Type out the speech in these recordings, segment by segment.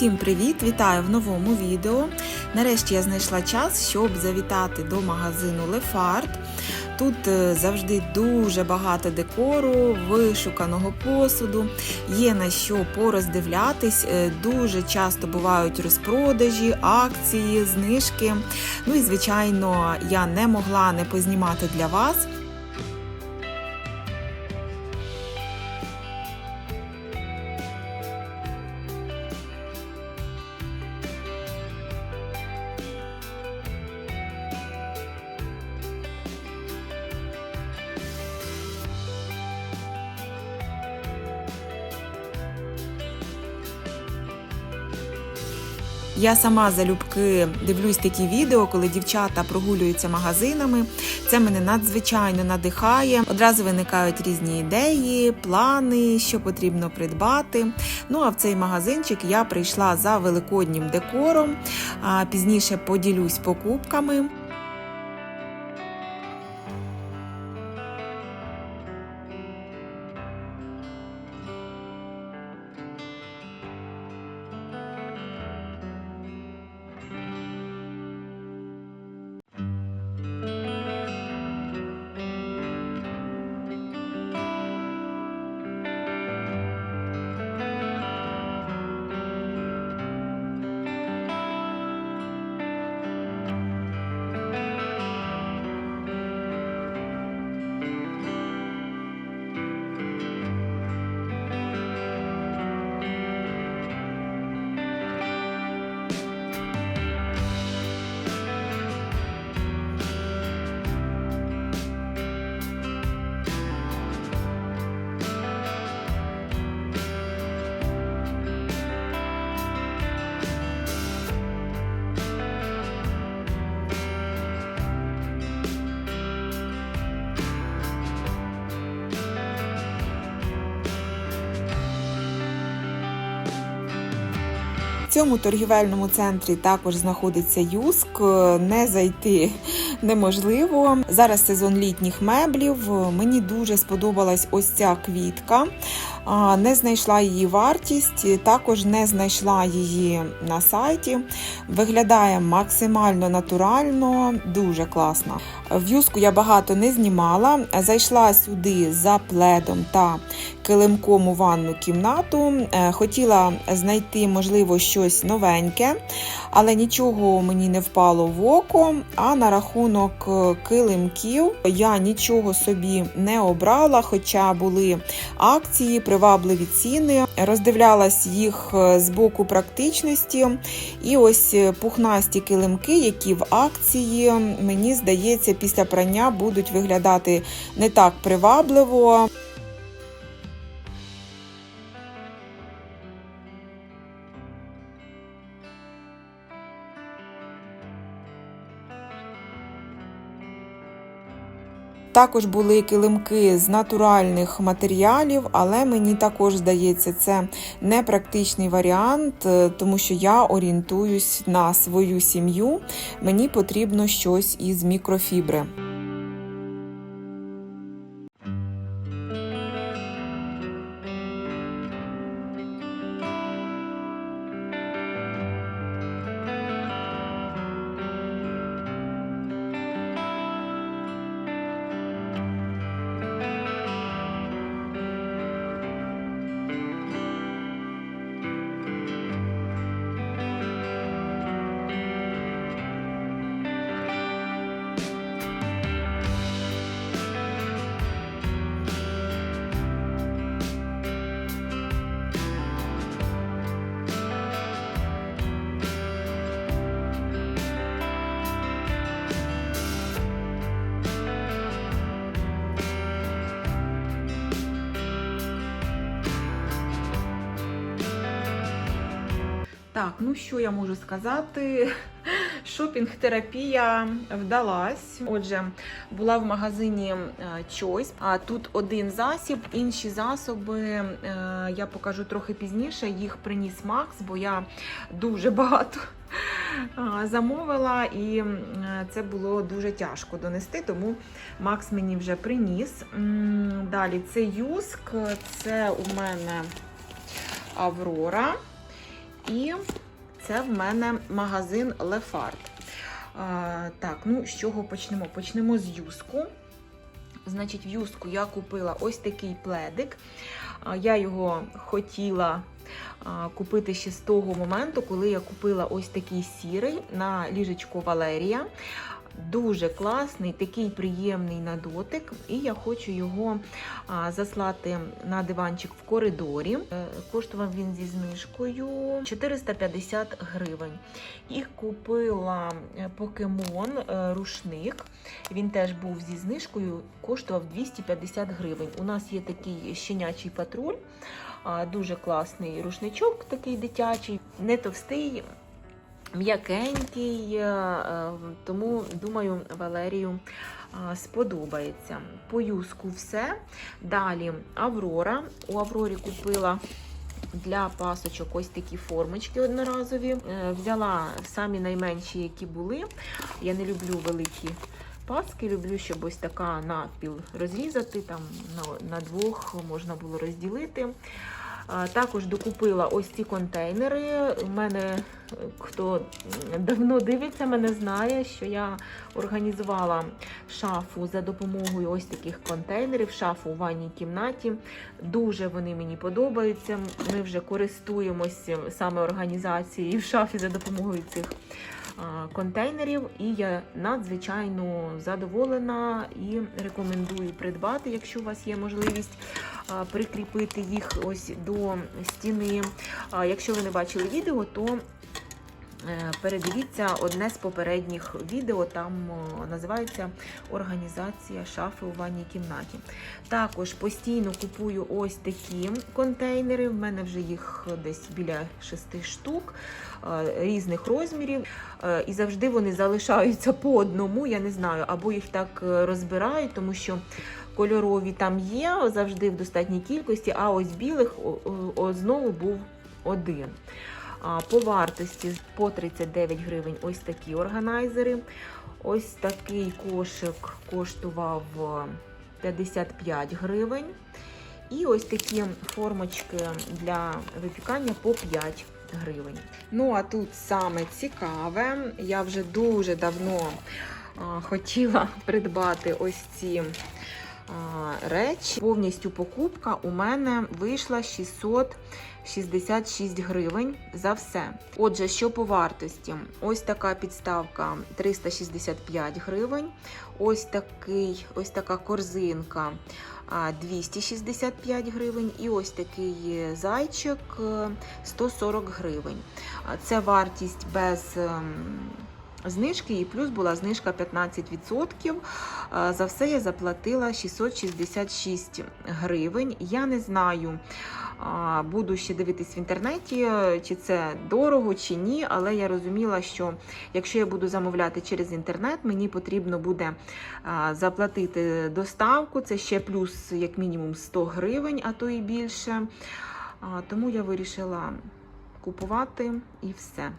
Усім привіт! Вітаю в новому відео. Нарешті я знайшла час, щоб завітати до магазину Лефарт. Тут е, завжди дуже багато декору, вишуканого посуду, є на що пороздивлятись. Е, Дуже часто бувають розпродажі, акції, знижки. Ну і звичайно, я не могла не познімати для вас. Я сама залюбки дивлюсь такі відео, коли дівчата прогулюються магазинами. Це мене надзвичайно надихає. Одразу виникають різні ідеї, плани, що потрібно придбати. Ну а в цей магазинчик я прийшла за великоднім декором. Пізніше поділюсь покупками. Цьому торгівельному центрі також знаходиться юск. Не зайти неможливо. Зараз сезон літніх меблів. Мені дуже сподобалась ось ця квітка. Не знайшла її вартість, також не знайшла її на сайті. Виглядає максимально натурально, дуже класно. В юску я багато не знімала. Зайшла сюди за пледом та килимком у ванну кімнату. Е, Хотіла знайти, можливо, щось новеньке, але нічого мені не впало в око. А на рахунок е, килимків я нічого собі не обрала, хоча були акції, привабливі ціни. Роздивлялась їх е, з боку практичності. І ось пухнасті килимки, які в акції, мені здається, після прання будуть виглядати не так привабливо. Також були килимки з натуральних матеріалів, але мені також здається, це не практичний варіант, е, тому що я орієнтуюсь на свою сім'ю. Мені потрібно щось із мікрофібри. Так, ну що я можу сказати? Шопінг-терапія вдалась. Отже, була в магазині е, Choice. А тут один засіб, інші засоби е, я покажу трохи пізніше. Їх приніс Макс, бо я дуже багато е, замовила, і це було дуже тяжко донести, тому Макс мені вже приніс. Далі це юск, це у мене Аврора. І це в мене магазин Лефарт. Так, ну з чого почнемо? Почнемо з юску. Значить, в юску я купила ось такий пледик. Я його хотіла купити ще з того моменту, коли я купила ось такий сірий на ліжечку Валерія. Дуже класний, такий приємний на дотик, і я хочу його заслати на диванчик в коридорі. Е, Коштував він зі знижкою 450 гривень. І купила е, покемон е, рушник. Він теж був зі знижкою, коштував 250 гривень. У нас є такий щенячий патруль, дуже класний рушничок, такий дитячий, не товстий. М'якенький, е, е, тому думаю, Валерію е, сподобається. По юску все. Далі Аврора. У Аврорі купила для пасочок ось такі формочки одноразові. Взяла самі найменші, які були. Я не люблю великі паски, люблю, щоб ось така напіл розрізати, там на двох можна було розділити. Також докупила ось ці контейнери. У мене е, хто давно дивиться, мене знає, що я організувала шафу за допомогою ось таких контейнерів, шафу у ванній кімнаті. Дуже вони мені подобаються. Ми вже користуємося саме організацією в шафі за допомогою цих контейнерів, і я надзвичайно задоволена і рекомендую придбати, якщо у вас є можливість прикріпити їх ось до стіни. Якщо ви не бачили відео, то е, передивіться одне з попередніх відео, там називається Організація шафи у ванній кімнаті. Також постійно купую ось такі контейнери. В мене вже їх десь біля шести штук різних розмірів. І завжди вони залишаються по одному. Я не знаю, або їх так е, розбирають, тому що кольорові там є завжди в достатній кількості, а ось білих знову був один. По вартості по 39 гривень ось такі органайзери. Ось такий кошик коштував е, 55 гривень. І ось такі формочки для випікання по 5 гривень. Ну, а тут саме цікаве, я вже дуже давно хотіла придбати ось ці речі. Повністю покупка у мене вийшла 666 гривень за все. Отже, що по вартості? Ось така підставка 365 гривень. Ось такий, ось така корзинка 265 гривень. І ось такий зайчик е, 140 гривень. Це вартість без. Знижки і плюс була знижка 15%. Е, За все я заплатила 666 гривень. Я не знаю, буду ще дивитись в інтернеті, е, чи це дорого, чи ні. Але я розуміла, що якщо я буду замовляти через інтернет, мені потрібно буде заплатити доставку. Це ще плюс, як мінімум, 100 гривень, а то і більше. Тому я вирішила купувати і все.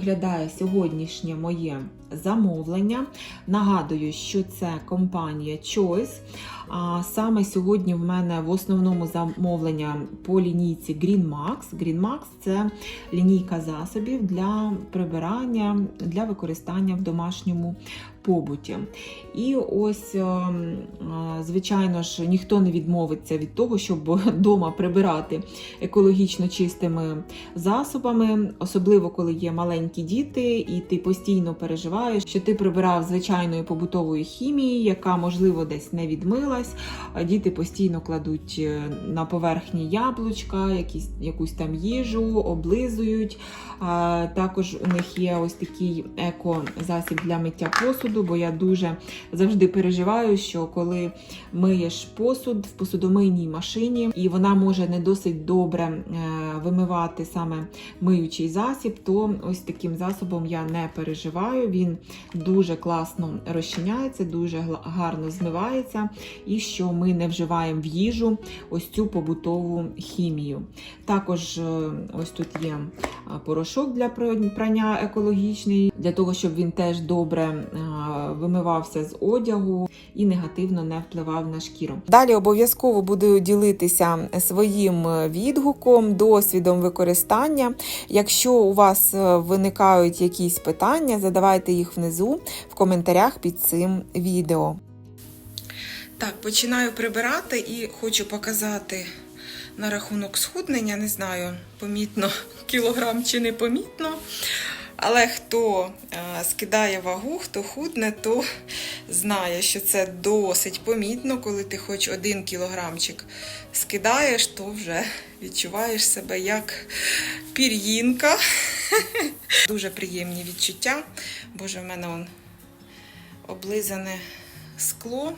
Виглядає сьогоднішнє моє замовлення. Нагадую, що це компанія Choice. А саме сьогодні в мене в основному замовлення по лінійці Green Max. Green Max – це лінійка засобів для прибирання для використання в домашньому побуті. І ось, е, е, звичайно ж, ніхто не відмовиться від того, щоб вдома прибирати екологічно чистими засобами, особливо коли є маленькі діти, і ти постійно переживаєш, що ти прибирав звичайної побутової хімії, яка можливо десь не відмилась. А Діти постійно кладуть е, на поверхні яблучка, якісь якусь там їжу, облизують. Також у них є ось такий еко-засіб для миття посуду, бо я дуже завжди переживаю, що коли миєш посуд в посудомийній машині, і вона може не досить добре е, вимивати саме миючий засіб, то ось таким засобом я не переживаю. Він дуже класно розчиняється, дуже гарно змивається, і що ми не вживаємо в їжу ось цю побутову хімію. Також е, ось тут є порошок для пра- прання екологічний, для того, щоб він теж добре вимивався з одягу і негативно не впливав на шкіру. Далі обов'язково буду ділитися своїм відгуком, досвідом використання. Якщо у вас е, виникають якісь питання, задавайте їх внизу в коментарях під цим відео. Так, починаю прибирати і хочу показати на рахунок схуднення. Не знаю, помітно кілограм чи не помітно. Але хто е, скидає вагу, хто худне, то знає, що це досить помітно, коли ти хоч один кілограмчик скидаєш, то вже відчуваєш себе як пір'їнка. Дуже приємні відчуття. Боже, в мене он облизане скло.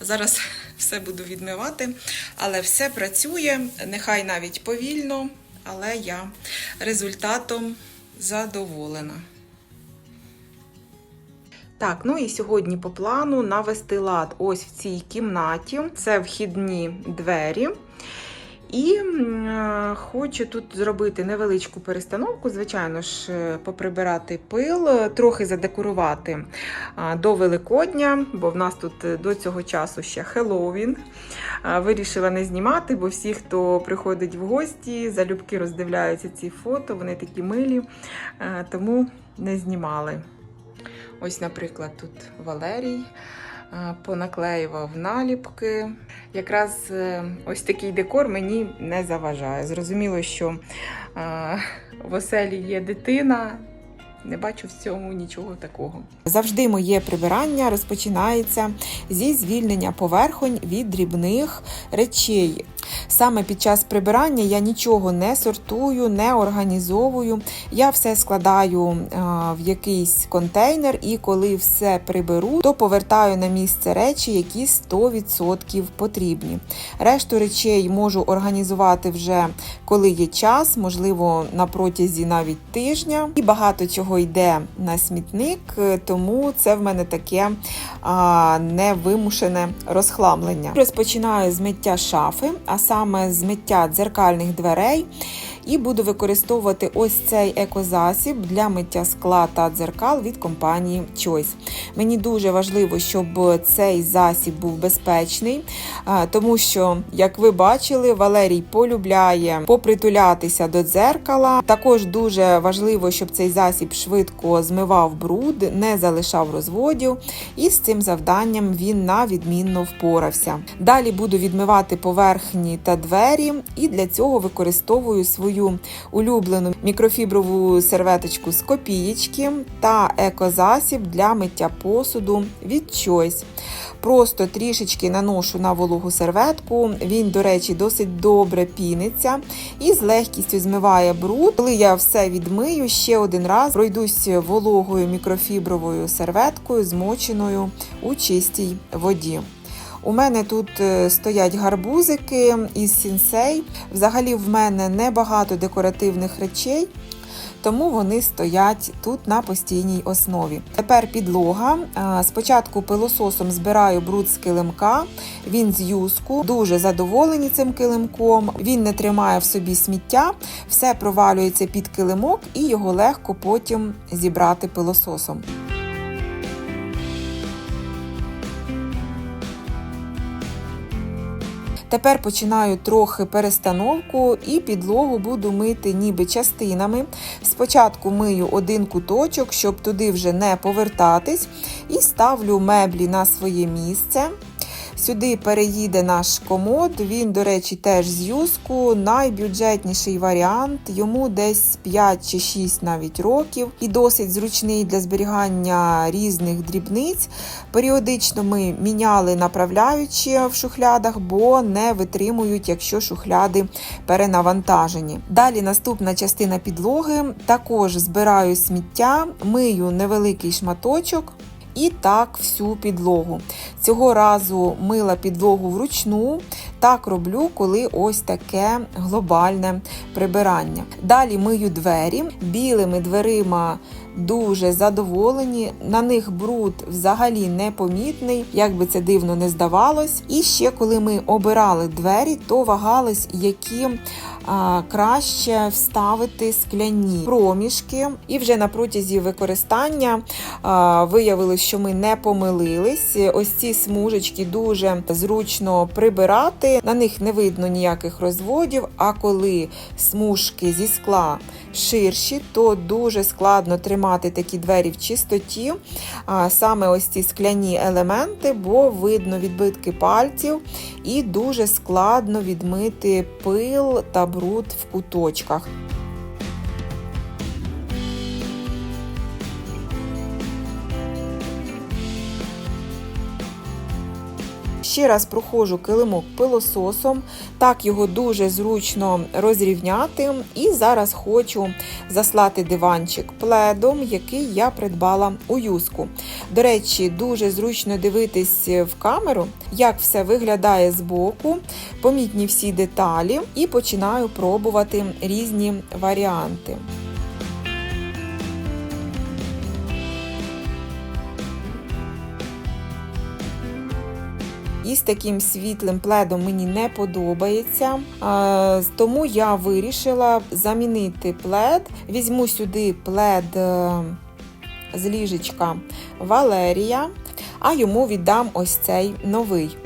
Зараз все буду відмивати, але все працює, нехай навіть повільно, але я результатом задоволена. Так, ну і сьогодні по плану навести лад ось в цій кімнаті. Це вхідні двері. І е, хочу тут зробити невеличку перестановку, звичайно ж, е, поприбирати пил, е, трохи задекорувати до Великодня, бо в нас тут до цього часу ще Хеллоуін. Вирішила не знімати, бо всі, хто приходить в гості, залюбки роздивляються ці фото, вони такі милі, тому не знімали. Ось, наприклад, тут Валерій понаклеював наліпки. Якраз е, ось такий декор мені не заважає. Зрозуміло, що е, в оселі є дитина. Не бачу в цьому нічого такого. Завжди моє прибирання розпочинається зі звільнення поверхонь від дрібних речей. Саме під час прибирання я нічого не сортую, не організовую. Я все складаю е, в якийсь контейнер, і коли все приберу, то повертаю на місце речі, які 100% потрібні. Решту речей можу організувати вже коли є час, можливо, на протязі навіть тижня. І багато чого йде на смітник, е, тому це в мене таке а, невимушене розхламлення. Розпочинаю з миття шафи, а саме з миття дзеркальних дверей. І буду використовувати ось цей екозасіб для миття скла та дзеркал від компанії Choice. Мені дуже важливо, щоб цей засіб був безпечний, тому що, як ви бачили, Валерій полюбляє попритулятися до дзеркала. Також дуже важливо, щоб цей засіб швидко змивав бруд, не залишав розводів, і з цим завданням він на відмінно впорався. Далі буду відмивати поверхні та двері, і для цього використовую свою улюблену мікрофіброву серветочку з копієчки та екозасіб для миття посуду від Choice. Просто трішечки наношу на вологу серветку. Він, до речі, досить добре піниться і з легкістю змиває бруд. Коли я все відмию, ще один раз пройдусь вологою мікрофібровою серветкою, змоченою у чистій воді. У мене тут е, стоять гарбузики із сінсей. Взагалі в мене небагато декоративних речей. тому вони стоять тут на постійній основі. Тепер підлога. Спочатку пилососом збираю бруд з килимка, він з юску. Дуже задоволені цим килимком. Він не тримає в собі сміття, все провалюється під килимок і його легко потім зібрати пилососом. Тепер починаю трохи перестановку і підлогу буду мити ніби частинами. Спочатку мию один куточок, щоб туди вже не повертатись, і ставлю меблі на своє місце. Сюди переїде наш комод. Він, до речі, теж з юску. Найбюджетніший варіант. Йому десь 5 чи 6 навіть років і досить зручний для зберігання різних дрібниць. Періодично ми міняли направляючі в шухлядах, бо не витримують, якщо шухляди перенавантажені. Далі наступна частина підлоги. Також збираю сміття, мию невеликий шматочок. І так всю підлогу. Цього разу мила підлогу вручну. Так роблю, коли ось таке глобальне прибирання. Далі мию двері білими дверима. Дуже задоволені, на них бруд взагалі непомітний, як би це дивно не здавалось. І ще коли ми обирали двері, то вагались, які краще вставити скляні проміжки. І вже на протязі використання виявилось, що ми не помилились. Ось ці смужечки дуже зручно прибирати, на них не видно ніяких розводів. А коли смужки зі скла ширші, то дуже складно тримати такі двері в чистоті. Саме ось ці скляні елементи, бо видно відбитки пальців, і дуже складно відмити пил та бруд в куточках. Ще раз проходжу килимок пилососом, так його дуже зручно розрівняти. І зараз хочу заслати диванчик пледом, який я придбала у юску. До речі, дуже зручно дивитись в камеру, як все виглядає збоку, помітні всі деталі, і починаю пробувати різні варіанти. І з таким світлим пледом мені не подобається. Тому я вирішила замінити плед. Візьму сюди плед е, з ліжечка Валерія, а йому віддам ось цей новий.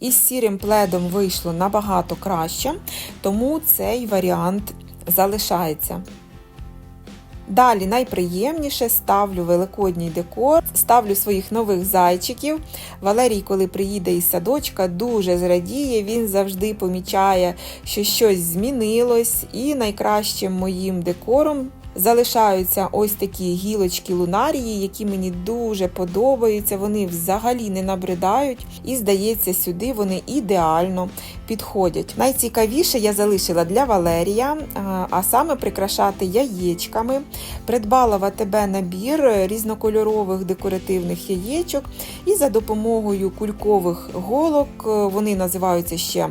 Із сірим пледом вийшло набагато краще, тому цей варіант залишається. Далі найприємніше ставлю великодній декор, ставлю своїх нових зайчиків. Валерій, коли приїде із садочка, дуже зрадіє. Він завжди помічає, що щось змінилось, і найкращим моїм декором. Залишаються ось такі гілочки лунарії, які мені дуже подобаються. Вони взагалі не набридають, і, здається, сюди вони ідеально підходять. Найцікавіше я залишила для Валерія, а саме прикрашати яєчками. Придбала в АТБ набір різнокольорових декоративних яєчок, і за допомогою кулькових голок вони називаються ще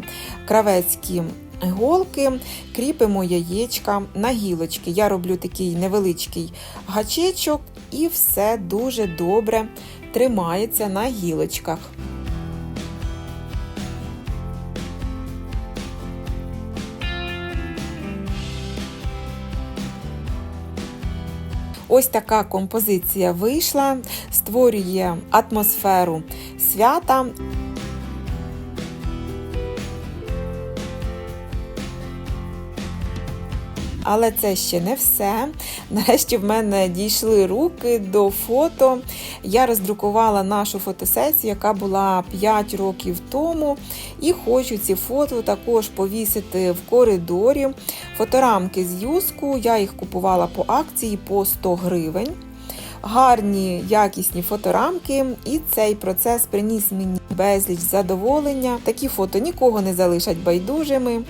кравецькі голки, кріпимо яєчка на гілочки. Я роблю такий невеличкий гачечок, і все дуже добре тримається на гілочках. Ось така композиція вийшла, створює атмосферу свята. Але це ще не все. Нарешті в мене дійшли руки до фото. Я роздрукувала нашу фотосесію, яка була 5 років тому. І хочу ці фото також повісити в коридорі. Фоторамки з юску. Я їх купувала по акції по 100 гривень. Гарні якісні фоторамки, і цей процес приніс мені безліч задоволення. Такі фото нікого не залишать байдужими.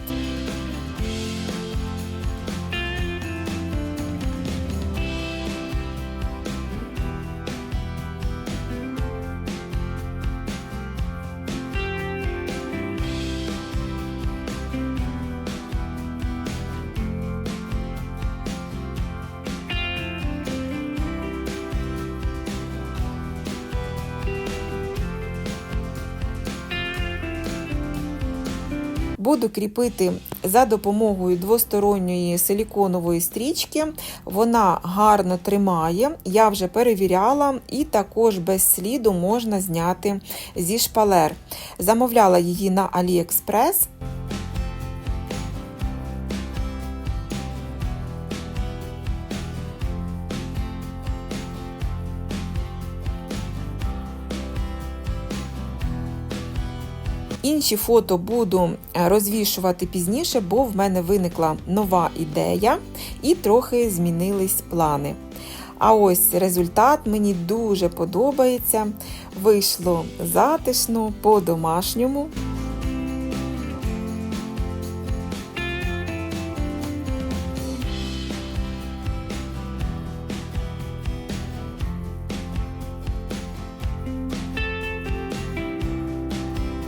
Буду кріпити за допомогою двосторонньої силіконової стрічки. Вона гарно тримає, я вже перевіряла, і також без сліду можна зняти зі шпалер. Замовляла її на AliExpress. Інші фото буду е, розвішувати пізніше, бо в мене виникла нова ідея і трохи змінились плани. А ось результат мені дуже подобається. Вийшло затишно, по-домашньому.